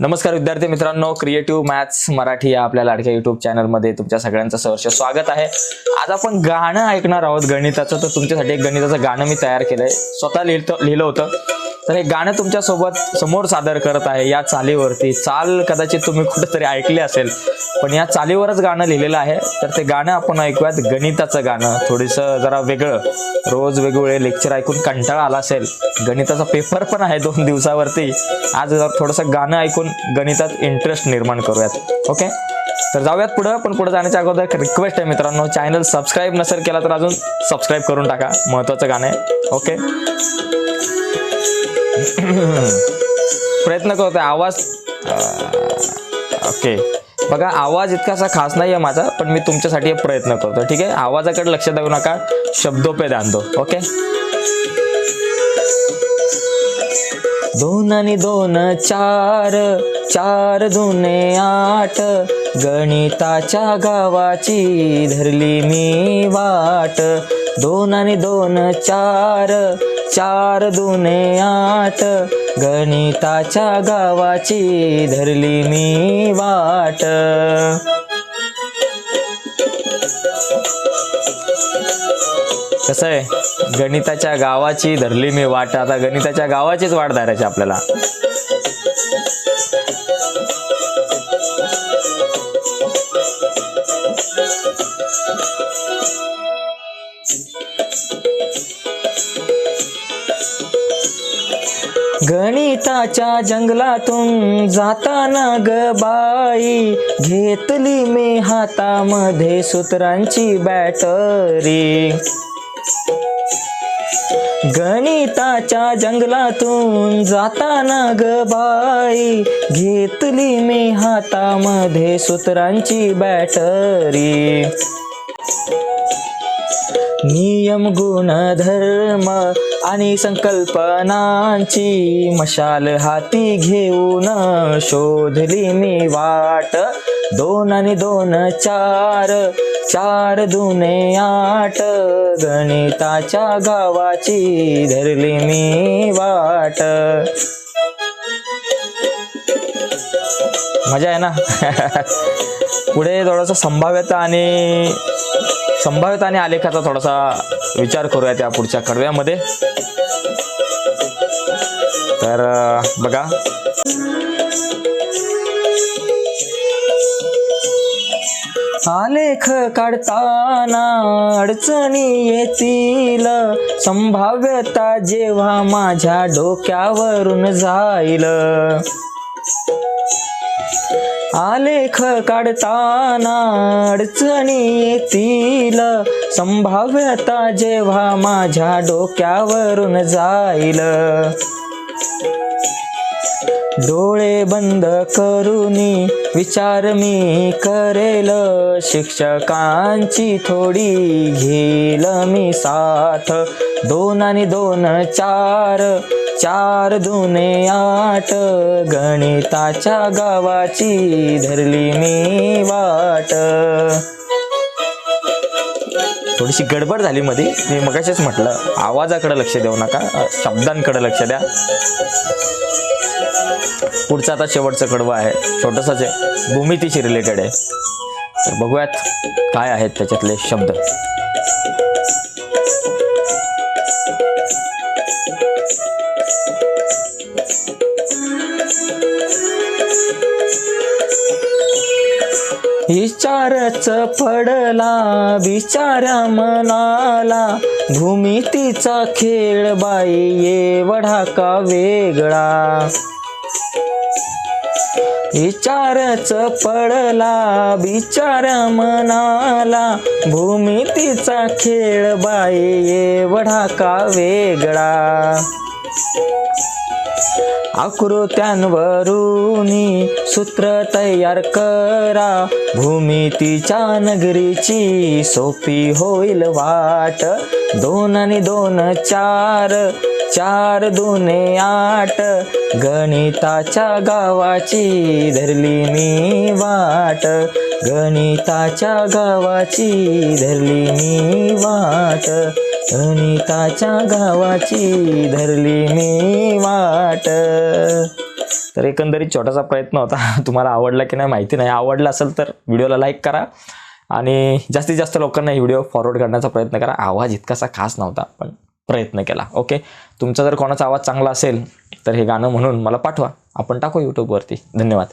नमस्कार विद्यार्थी मित्रांनो क्रिएटिव्ह मॅथ्स मराठी या आपल्या लाडक्या युट्यूब चॅनलमध्ये तुमच्या सगळ्यांचं सहर्ष स्वागत आहे. आज आपण गाणं ऐकणार आहोत गणिताचं. तर तुमच्यासाठी एक गणिताचं गाणं मी तयार केलंय. स्वतः लिहिलं लिहिलं होतं. तर हे गाणं तुमच्यासोबत समोर सादर करत आहे या चालीवरती. चाल कदाचित तुम्ही कुठेतरी ऐकली असेल पण या चालीवरच गाणं लिहिलेलं आहे. तर ते गाणं आपण ऐकूयात गणिताचं गाणं. थोडंसं जरा वेगळं. रोज वेगवेगळे लेक्चर ऐकून कंटाळा आला असेल. गणिताचा पेपर पण आहे दोन दिवसावरती. आज थोडंसं गाणं ऐकून गणितात इंटरेस्ट निर्माण करूयात. ओके? तर जाऊयात पुढं पण पुढे जाण्याच्या अगोदर एक रिक्वेस्ट आहे मित्रांनो चॅनल सबस्क्राईब नसेल केला तर अजून सबस्क्राईब करून टाका. महत्त्वाचं गाणं आहे. ओके? प्रयत्न करतोय. आवाज ओके. बघा आवाज इतकासा खास नाही आहे माझा पण मी तुमच्यासाठी प्रयत्न करतो ठीक आहे? आवाजाकडे लक्ष देऊ नका. शब्दोपे दांदो दो ओके? दोन आणि दोन चार. चार दोने आठ. गणिताच्या गावाची धरली मी वाट. दोन आणि दोन चार. चार दुने आठ गणिताच्या गावाची धरली मी वाट. कसं आहे? गणिताच्या गावाची धरली मी वाट. आता गणिताच्या गावाचीच वाट धरायची आपल्याला. गणिताच्या जंगलातून जाताना ग बाई. घेतली मी हातामध्ये सूत्रांची बॅटरी. गणिताच्या जंगलातून जाताना ग बाई. घेतली मी हातामध्ये सूत्रांची बॅटरी. नियम गुणधर्म आणि संकल्पनांची मशाल हाती घेऊन शोधली मी वाट. दोन आणि दोन चार चार दुने आठ. गणिताच्या गावाची धरली मी वाट. मजा आहे ना? पुढे थोडंसं संभाव्यता आणि संभाव्यता आणि आलेखाचा थोडासा विचार करूया त्या पुढच्या कडव्यामध्ये. तर बघा. आलेख काढताना अडचणी येतील. संभाव्यता जेव्हा माझ्या डोक्यावरून जाईल. आलेख काढताना अडचणी येतील संभाव्यता जेव्हा माझ्या डोक्यावरून जाईल. डोळे बंद करूनी विचार मी करेल. शिक्षकांची थोडी घेल मी साथ. दोन आणि दोन चार चार दुने आठ. गणिताच्या गावाची धरली मी वाट. थोडीशी गडबड झाली मध्ये मी मगाशीच म्हटलं आवाजाकडे लक्ष देऊ नका शब्दांकडे लक्ष द्या. पुढचं आता शेवटचं कडवं आहे. छोटंसंच आहे. भूमितीशी रिलेटेड आहे. तर बघूयात काय आहेत त्याच्यातले शब्द. विचारच पडला विचारा मनाला. भूमितीचा खेळ बाई एवढा का वेगळा. विचारच पडला विचार मनाला. भूमितीचा खेळ बाई एवढा का वेगळा? आकृत्यांवरूनी सूत्र तयार करा. भूमितीच्या नगरीची सोपी होईल वाट. दोन आणि दोन चार चार दोने आठ गणिताच्या गावाची धरली मी वाट. गणिताच्या गावाची धरली मी वाट. गणिताच्या गावाची धरली मी वाट. तर एकंदरीत छोटासा प्रयत्न होता. तुम्हाला आवडला की नाही माहिती नाही. आवडला असेल तर व्हिडिओला लाईक करा. आणि जास्तीत जास्त लोकांना ही व्हिडिओ फॉरवर्ड करण्याचा प्रयत्न करा. आवाज इतकासा खास नव्हता पण प्रयत्न केला ओके तुमचा जर कोणाचा आवाज चांगला असेल तर हे गाणं म्हणून मला पाठवा. आपण टाकू यूट्यूबवरती धन्यवाद.